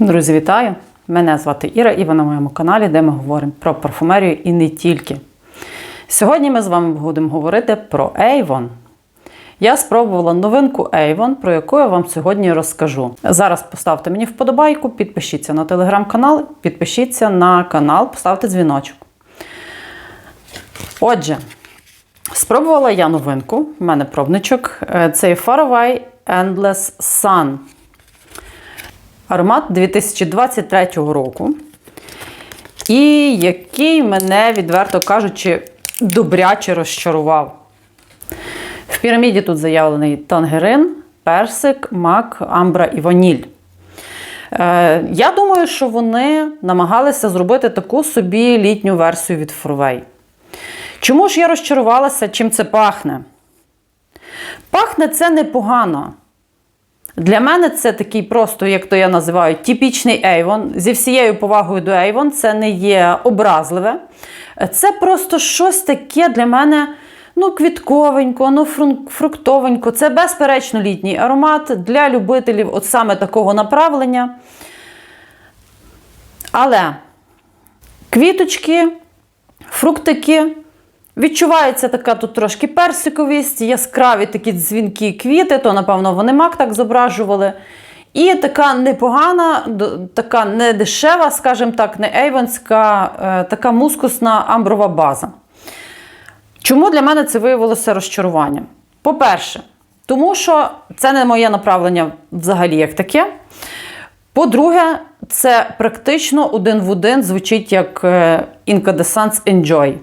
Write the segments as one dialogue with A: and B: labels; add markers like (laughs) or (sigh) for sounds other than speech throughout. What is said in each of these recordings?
A: Друзі, вітаю! Мене звати Іра і ви на моєму каналі, де ми говоримо про парфумерію і не тільки. Сьогодні ми з вами будемо говорити про Avon. Я спробувала новинку Avon, про яку я вам сьогодні розкажу. Зараз поставте мені вподобайку, підпишіться на телеграм-канал, підпишіться на канал, поставте дзвіночок. Отже, спробувала я новинку, в мене пробничок. Е, Це Faraway Endless Sun. Аромат 2023 року. І який мене, відверто кажучи, добряче розчарував. В піраміді тут заявлений тангерин, персик, мак, амбра і ваніль. Е, я думаю, що вони намагалися зробити таку собі літню версію від Форвей. Чому ж я розчарувалася, чим це пахне? Пахне це непогано. Для мене це такий просто, як то я називаю, типічний Avon. Зі всією повагою до Avon, це не є образливе. Це просто щось таке для мене ну, квітковенько, ну, фруктовенько. Це безперечно літній аромат для любителів от саме такого направлення. Але квіточки, фруктики. Відчувається така тут трошки персиковість, яскраві такі дзвінкі квіти, то, напевно, вони мак так зображували. І така непогана, така не дешева, скажімо так, не ейвенська, е, така мускусна амброва база. Чому для мене це виявилося розчаруванням? По-перше, тому що це не моє направлення взагалі як таке. По-друге, це практично один в один звучить як Incandescence Enjoy.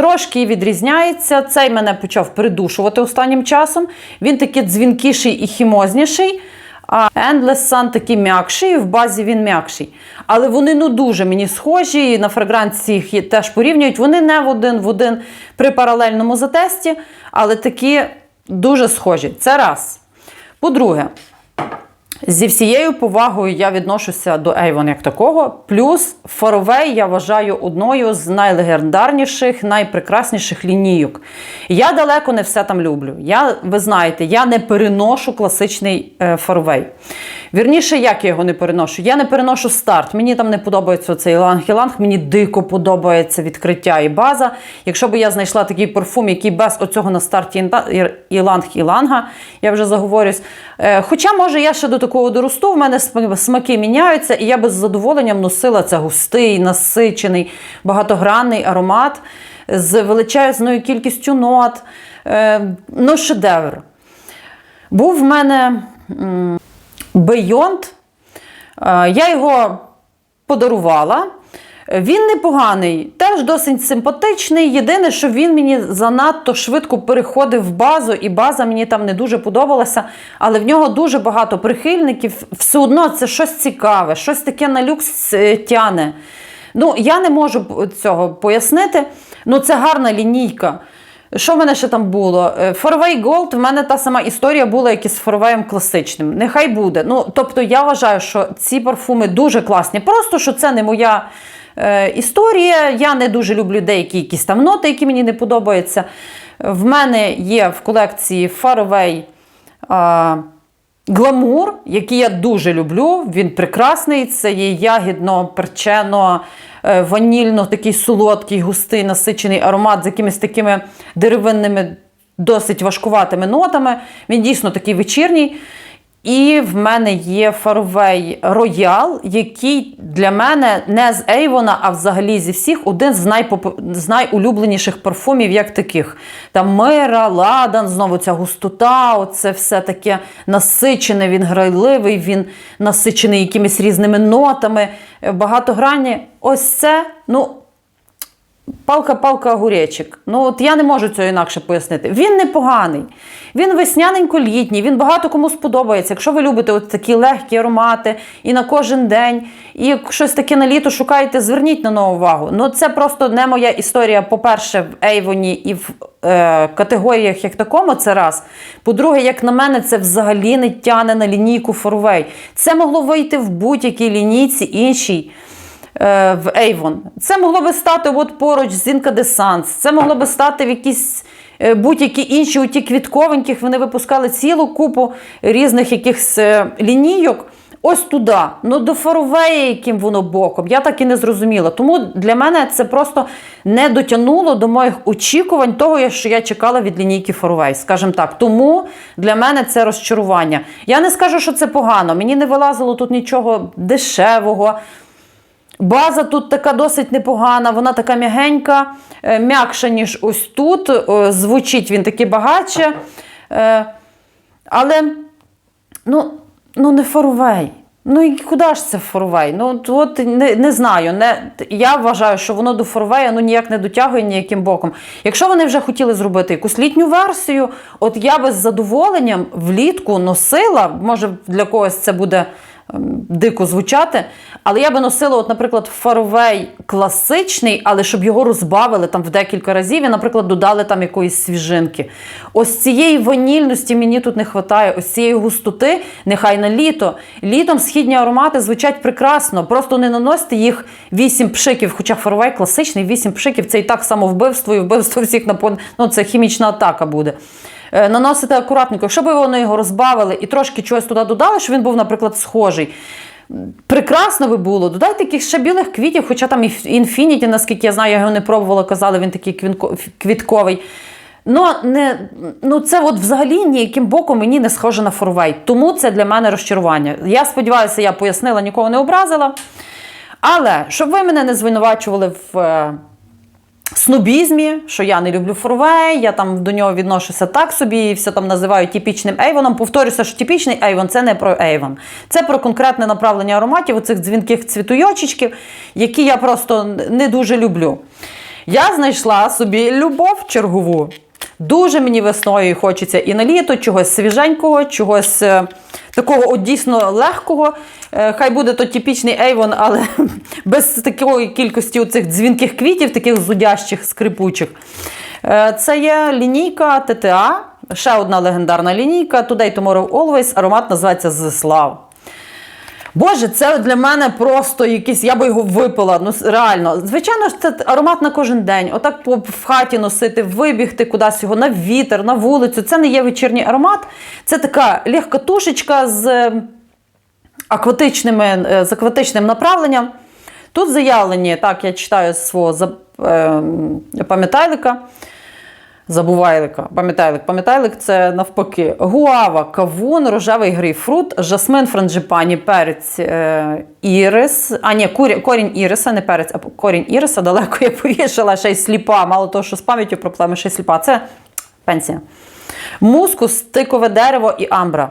A: Трошки відрізняється. Цей мене почав придушувати останнім часом. Він такий дзвінкіший і хімозніший. А Endless Sun такий м'якший, в базі він м'якший. Але вони ну дуже мені схожі, і на фрагранції їх теж порівнюють. Вони не в один в один при паралельному затесті, але такі дуже схожі. Це раз. По-друге, Зі всією повагою я відношуся до Avon як такого. Плюс Faraway я вважаю одною з найлегендарніших, найпрекрасніших лінійок. Я далеко не все там люблю. Я, ви знаєте, я не переношу класичний е, Faraway. Вірніше, як я його не переношу? Я не переношу старт. Мені там не подобається цей ланг-іланг, мені дико подобається відкриття і база. Якщо б я знайшла такий парфум, який без оцього на старті інта- іланг-іланга, я вже заговорюсь. Е, Хоча, може, я ще до такого доросту, в мене смаки міняються, і я би з задоволенням носила це густий, насичений, багатогранний аромат з величезною кількістю нот. Е, Ну, шедевр. Був в мене Beyond. Е, Я його подарувала. Він непоганий, теж досить симпатичний. Єдине, що він мені занадто швидко переходив в базу, і база мені там не дуже подобалася. Але в нього дуже багато прихильників. Все одно це щось цікаве, щось таке на люкс е, тяне. Ну, я не можу цього пояснити. Ну, це гарна лінійка. Що в мене ще там було? Faraway Gold, в мене та сама історія була, як і з Faraway класичним. Нехай буде. Ну, тобто я вважаю, що ці парфуми дуже класні. Просто що це не моя е, історія. Я не дуже люблю деякі якісь там ноти, які мені не подобаються. В мене є в колекції Faraway Гламур, який я дуже люблю. Він прекрасний. Це є ягідно, перчено, е, ванільно, такий солодкий, густий, насичений аромат з якимись такими деревинними, досить важкуватими нотами. Він дійсно такий вечірній. І в мене є Faraway Royal, який для мене не з Avon, а взагалі зі всіх один з, найпоп... з найулюбленіших парфумів, як таких. Там Мира, Ладан, знову ця густота, оце все таке насичене, він грайливий, він насичений якимись різними нотами, багатогранні. Ось це, ну. Палка-палка огуречик. Ну от я не можу цього інакше пояснити. Він непоганий. Він весняненько-літній, він багато кому сподобається. Якщо ви любите от такі легкі аромати і на кожен день, і щось таке на літо шукаєте, зверніть на нього увагу. Ну це просто не моя історія, по-перше, в Ейвоні і в е, категоріях як такому, це раз. По-друге, як на мене, це взагалі не тяне на лінійку Форвей. Це могло вийти в будь-якій лінійці іншій в Avon. Це могло би стати от поруч з Incandescence, це могло би стати в якісь е, будь-які інші у ті квітковеньких. Вони випускали цілу купу різних якихось е, лінійок. ось туди, ну до фаровея, яким воно боком. Я так і не зрозуміла. Тому для мене це просто не дотягнуло до моїх очікувань того, що я чекала від лінійки фаровей, скажімо так. Тому для мене це розчарування. Я не скажу, що це погано. Мені не вилазило тут нічого дешевого. База тут така досить непогана, вона така м'ягенька, е, м'якша, ніж ось тут. Е, Звучить він таки багатше. Е, Але ну, ну не фаровей. Ну і куди ж це фаровей? Ну от- не, не знаю. Не, я вважаю, що воно до фаровея ну, ніяк не дотягує ніяким боком. Якщо вони вже хотіли зробити якусь літню версію, от я би з задоволенням влітку носила, може для когось це буде дико звучати, але я би носила, от, наприклад, фаровей класичний, але щоб його розбавили там в декілька разів і, наприклад, додали там якоїсь свіжинки. Ось цієї ванільності мені тут не вистачає, ось цієї густоти, нехай на літо. Літом східні аромати звучать прекрасно. Просто не наносьте їх вісім пшиків, хоча фаровей класичний, вісім пшиків це і так само вбивство, і вбивство всіх на пон- ну, це хімічна атака буде. Е, Наносите акуратненько, якщо б вони його розбавили і трошки чогось туди додали, щоб він був, наприклад, схожий. Прекрасно би було. Додайте якихось ще білих квітів, хоча там і інфініті, наскільки я знаю, я його не пробувала, казали, він такий квітковий. Ну, не, ну це от взагалі ніяким боком мені не схоже на форвей. Тому це для мене розчарування. Я сподіваюся, я пояснила, нікого не образила. Але щоб ви мене не звинувачували в е, снобізмі, що я не люблю форвей, я там до нього відношуся так собі і все там називаю типічним ейвоном. Повторюся, що типічний ейвон це не про ейвон. Це про конкретне направлення ароматів, оцих дзвінких цвітуйочечків, які я просто не дуже люблю. Я знайшла собі любов чергову. Дуже мені весною хочеться і на літо чогось свіженького, чогось е, такого от дійсно легкого. Е, хай буде то типічний Avon, але (laughs) без такої кількості оцих дзвінких квітів, таких зудящих, скрипучих. Е, це є лінійка ТТА, ще одна легендарна лінійка Today Tomorrow Always. Аромат називається Зислав. Боже, це для мене просто якийсь, я би його випила. Ну реально, звичайно це аромат на кожен день. Отак по в хаті носити, вибігти кудись його на вітер, на вулицю. Це не є вечірній аромат. Це така легка тушечка з е, акватичними, е, з акватичним направленням. Тут заявлені, так, я читаю з свого зап- е, пам'ятайлика. Забувайлика, пам'ятайлик. Пам'ятайлик це навпаки. Гуава, кавун, рожевий грейпфрут, жасмин, франджипані, перець, е, ірис. А ні, курі- корінь іриса, не перець, а корінь іриса далеко я повішала, ще й сліпа. Мало того, що з пам'яттю проблеми, ще й сліпа. Це пенсія. Мускус, тикове дерево і амбра.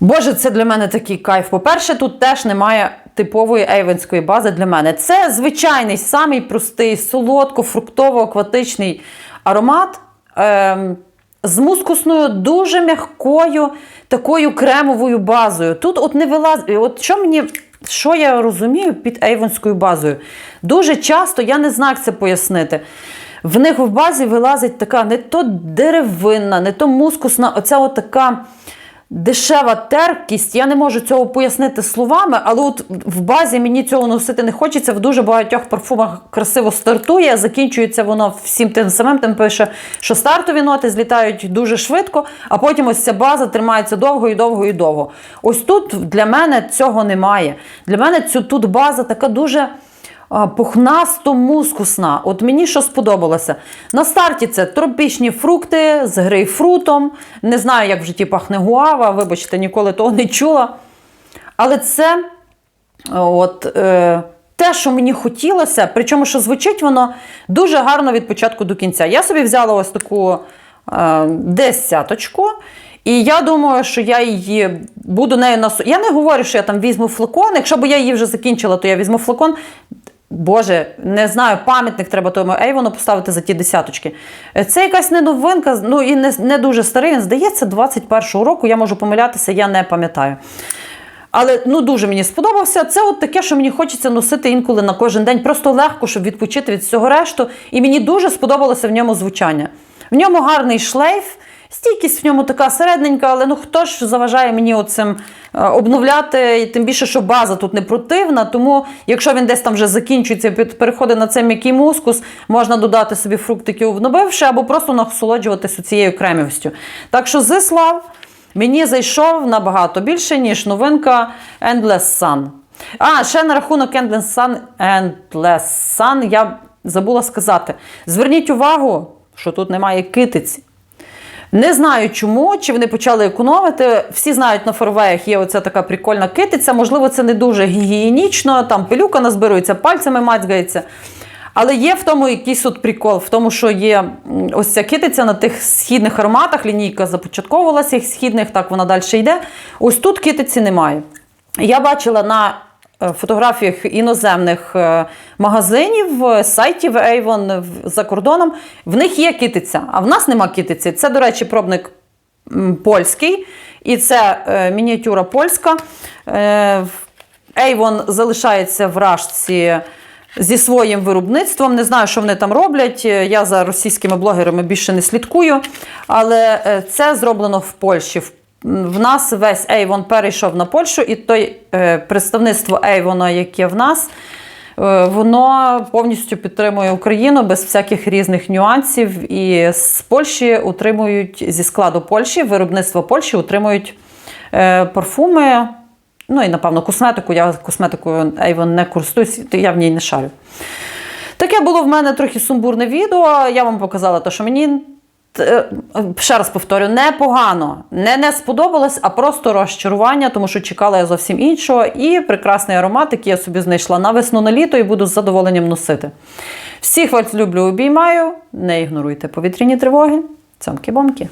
A: Боже, це для мене такий кайф. По-перше, тут теж немає типової ейвенської бази для мене. Це звичайний, самий простий, солодко-фруктово-акватичний аромат. е, з мускусною, дуже м'якою такою кремовою базою. Тут от не вилазить. От що мені, що я розумію під Ейвонською базою? Дуже часто я не знаю, як це пояснити. В них в базі вилазить така не то деревинна, не то мускусна, оця от така дешева терпкість. Я не можу цього пояснити словами, але от в базі мені цього носити не хочеться. В дуже багатьох парфумах красиво стартує, закінчується воно всім тим самим. Тим пише, що стартові ноти злітають дуже швидко, а потім ось ця база тримається довго і довго і довго. Ось тут для мене цього немає. Для мене цю тут база така дуже. А, Пухнасто-мускусна. От мені що сподобалося. На старті це тропічні фрукти з грейпфрутом. Не знаю, як в житті пахне гуава, вибачте, ніколи того не чула. Але це от, е, те, що мені хотілося, причому, що звучить воно дуже гарно від початку до кінця. Я собі взяла ось таку е, десяточку. І я думаю, що я її буду нею нас. Я не говорю, що я там візьму флакон. Якщо б я її вже закінчила, то я візьму флакон. Боже, не знаю, пам'ятник треба тому Ейвону поставити за ті десяточки. Е, Це якась не новинка, ну і не, не дуже старий. Він здається, 21-го року. Я можу помилятися, я не пам'ятаю. Але ну дуже мені сподобався. Це от таке, що мені хочеться носити інколи на кожен день. Просто легко, щоб відпочити від всього решту. І мені дуже сподобалося в ньому звучання. В ньому гарний шлейф, стійкість в ньому така середненька, але ну хто ж заважає мені оцим е, обновляти, і тим більше, що база тут не противна. Тому, якщо він десь там вже закінчується, переходить на цей м'який мускус, можна додати собі фруктиків обновивши, або просто насолоджуватися цією кремівістю. Так що зислав. мені зайшов набагато більше, ніж новинка Endless Sun. А, ще на рахунок Endless Sun, Endless Sun я забула сказати. Зверніть увагу, що тут немає китиці. Не знаю чому, чи вони почали економити. Всі знають, на форвеях є оця така прикольна китиця. Можливо, це не дуже гігієнічно, там пилюка назбирується, пальцями мацьгається. Але є в тому якийсь от прикол, в тому, що є ось ця китиця на тих східних ароматах. Лінійка започатковувалася їх східних, так вона далі йде. Ось тут китиці немає. Я бачила на фотографіях іноземних е, магазинів, е, сайтів Avon за кордоном. В них є китиця, а в нас нема китиці. Це, до речі, пробник польський, і це е, мініатюра польська. Е, Avon залишається в рашці зі своїм виробництвом. Не знаю, що вони там роблять. Е, Я за російськими блогерами більше не слідкую. Але е, це зроблено в Польщі. В- нас весь Avon перейшов на Польщу, і той е, представництво Avon, яке в нас, е, воно повністю підтримує Україну без всяких різних нюансів. І з Польщі утримують зі складу Польщі, виробництво Польщі утримують е, парфуми. Ну і напевно косметику. Я косметикою Avon не користуюсь, я в ній не шарю. Таке було в мене трохи сумбурне відео. Я вам показала те, що мені. Е, Ще раз повторю, непогано, не не сподобалось, а просто розчарування, тому що чекала я зовсім іншого. І прекрасний аромат, який я собі знайшла на весну на літо і буду з задоволенням носити. Всіх вас люблю, обіймаю. Не ігноруйте повітряні тривоги. Цьомки-бомки.